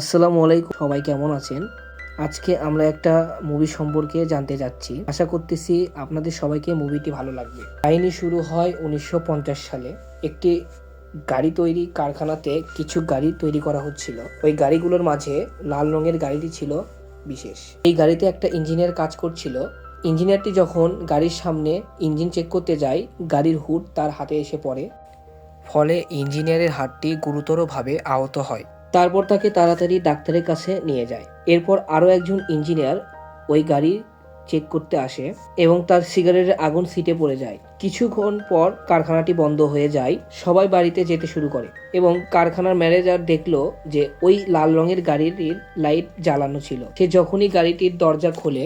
আসসালামু আলাইকুম। সবাই কেমন আছেন? আজকে আমরা একটা মুভি সম্পর্কে জানতে যাচ্ছি। আশা করতেছি আপনাদের সবাইকে মুভিটি ভালো লাগবে। কাহিনী শুরু হয় উনিশশো পঞ্চাশ সালে। একটি গাড়ি তৈরি কারখানাতে কিছু গাড়ি তৈরি করা হচ্ছিল। ওই গাড়িগুলোর মাঝে লাল রঙের গাড়িটি ছিল বিশেষ। এই গাড়িতে একটা ইঞ্জিনিয়ার কাজ করছিল। ইঞ্জিনিয়ারটি যখন গাড়ির সামনে ইঞ্জিন চেক করতে যায়, গাড়ির হুড তার হাতে এসে পড়ে। ফলে ইঞ্জিনিয়ারের হাতটি গুরুতরভাবে আহত হয়। তারপর তাকে তাড়াতাড়ি ডাক্তারের কাছে নিয়ে যায়। এরপর আরও একজন ইঞ্জিনিয়ার ওই গাড়ি চেক করতে আসে এবং তার সিগারেটের আগুন সিটে পড়ে যায়। কিছুক্ষণ পর কারখানাটি বন্ধ হয়ে যায়, সবাই বাড়িতে যেতে শুরু করে এবং কারখানার ম্যানেজার দেখল যে ওই লাল রঙের গাড়িটির লাইট জ্বালানো ছিল। সে যখনই গাড়িটির দরজা খোলে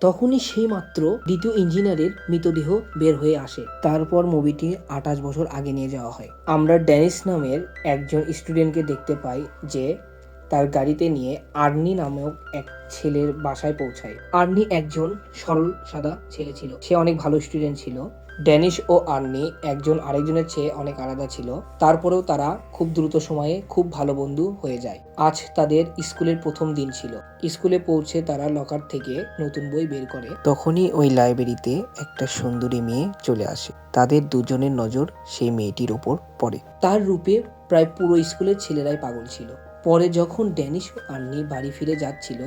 তখনই সেই মাত্র দ্বিতীয় ইঞ্জিনিয়ারের মৃতদেহ বের হয়ে আসে। তারপর মুভিটি আঠাশ বছর আগে নিয়ে যাওয়া হয়। আমরা ড্যানিস নামের একজন স্টুডেন্টকে দেখতে পাই যে তার গাড়িতে নিয়ে আর্নি নামক এক ছেলের বাসায় পৌঁছায়। আর্নি একজন সরল, সাদা ছেলে ছিল। সে অনেক ভালো স্টুডেন্ট ছিল। ড্যানিশ ও আর্নি একজন আরেকজনের চেয়ে অনেক আলাদা ছিল। তারপরেও তারা খুব দ্রুত সময়ে খুব ভালো বন্ধু হয়ে যায়। আজ তাদের স্কুলের প্রথম দিন ছিল। স্কুলে পৌঁছে তারা লকার থেকে নতুন বই বের করে। তখনই ওই লাইব্রেরিতে একটা সুন্দরী মেয়ে চলে আসে। তাদের দুজনের নজর সেই মেয়েটির ওপর পড়ে। তার রূপে প্রায় পুরো স্কুলের ছেলেরাই পাগল ছিল। পরে যখন ড্যানিশ ও আন্নি বাড়ি ফিরে যাচ্ছিল,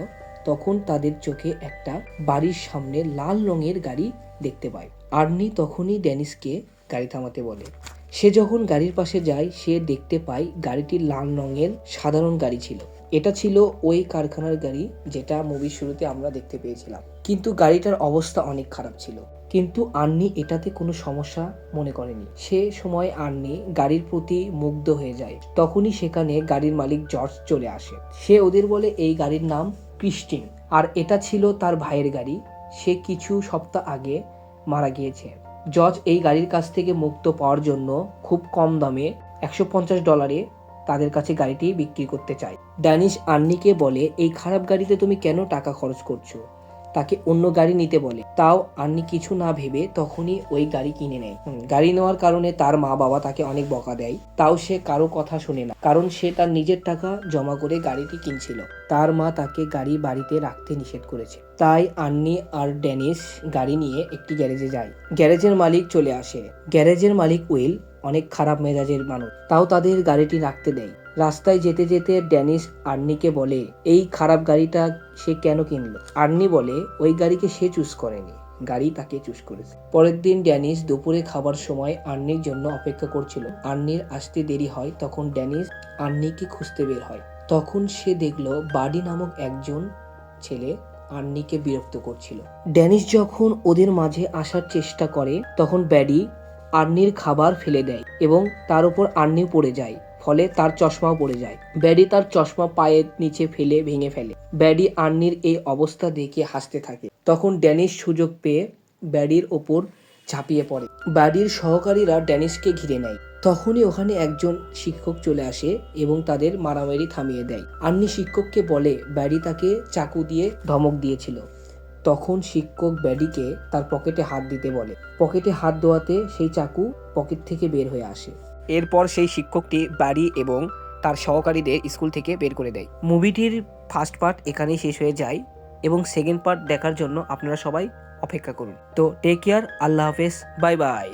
তখন তাদের চোখে একটা বাড়ির সামনে লাল রঙের গাড়ি দেখতে পায়। আর্নি তখনই ড্যানিসকে গাড়ি থামাতে বলে। সে যখন গাড়ির পাশে যায়, সে দেখতে পায় গাড়িটি লাল রঙের সাধারণ গাড়ি ছিল। এটা ছিল ওই কারখানার গাড়ি যেটা মুভির শুরুতে আমরা দেখতে পেয়েছিলাম। কিন্তু গাড়িটার অবস্থা অনেক খারাপ ছিল। কিন্তু আন্নি এটাতে কোনো সমস্যা মনে করেনি। সে সময় আন্নি গাড়ির প্রতি মুগ্ধ হয়ে যায়। তখনই সেখানে গাড়ির মালিক জর্জ চলে আসে। সে ওদের বলে, এই গাড়ির নাম ক্রিস্টিন। আর এটা ছিল তার ভাইয়ের গাড়ি। সে কিছু সপ্তাহ আগে মারা গিয়েছে। জর্জ এই গাড়ির কাছ থেকে মুক্ত পাওয়ার জন্য খুব কম দামে একশো পঞ্চাশ ডলারে তাদের কাছে গাড়িটি বিক্রি করতে চায়। ড্যানিশ আর্নিকে বলে, এই খারাপ গাড়িতে তুমি কেন টাকা খরচ করছ? তাকে অন্য গাড়ি নিতে বলে। তাও আন্নি কিছু না ভেবে তখনই ওই গাড়ি কিনে নেয়। গাড়ি নেওয়ার কারণে তার মা বাবা তাকে অনেক বকা দেয়। তাও সে কারও কথা শোনে না, কারণ সে তার নিজের টাকা জমা করে গাড়িটি কিনছিল। তার মা তাকে গাড়ি বাড়িতে রাখতে নিষেধ করেছে। তাই আন্নি আর ড্যানিস গাড়ি নিয়ে একটি গ্যারেজে যায়। গ্যারেজের মালিক চলে আসে। গ্যারেজের মালিক উইল অনেক খারাপ মেজাজের মানুষ। তাও তাদের গাড়িটি রাখতে দেয়। রাস্তায় যেতে যেতে ড্যানিস আর্নিকে বলে, এই খারাপ গাড়িটা সে কেন কিনলো? আর্নি বলে, ওই গাড়িকে সে চুজ করেনি, গাড়ি তাকে চুজ করেছে। পরের দিন ড্যানিস দুপুরে খাবার সময় আর্নির জন্য অপেক্ষা করছিল। আর্নির আসতে দেরি হয়, তখন ড্যানিস আর্নিকে খুঁজতে বের হয়। তখন সে দেখল বাডি নামক একজন ছেলে আর্নিকে বিরক্ত করছিল। ড্যানিস যখন ওদের মাঝে আসার চেষ্টা করে, তখন ব্যাডি আর্নির খাবার ফেলে দেয় এবং তার উপর আর্নি পড়ে যায়। ফলে তার চশমাও পড়ে যায়। ব্যাডি তার চশমা পায়ের নিচে ফেলে ভেঙে ফেলে। ব্যাডি আর্নির এই অবস্থা দেখে হাসতে থাকে। তখন ড্যানিশ সুযোগ পেয়ে ব্যাডির ওপর ঝাঁপিয়ে পড়ে। ব্যাডির সহকারীরা ড্যানিশকে ঘিরে নেয়। তখনই ওখানে একজন শিক্ষক চলে আসে এবং তাদের মারামারি থামিয়ে দেয়। আন্নি শিক্ষককে বলে, ব্যাডি তাকে চাকু দিয়ে ধমক দিয়েছিল। তখন শিক্ষক ব্যাডিকে তার পকেটে হাত দিতে বলে। পকেটে হাত দেওয়াতে সেই চাকু পকেট থেকে বের হয়ে আসে। এরপর সেই শিক্ষকটি বাড়ি এবং তার সহকারীদের স্কুল থেকে বের করে দেয়। মুভিটির ফার্স্ট পার্ট এখানেই শেষ হয়ে যায় এবং সেকেন্ড পার্ট দেখার জন্য আপনারা সবাই অপেক্ষা করুন। তো টেক কেয়ার আল্লাহ হাফেজ বাই বাই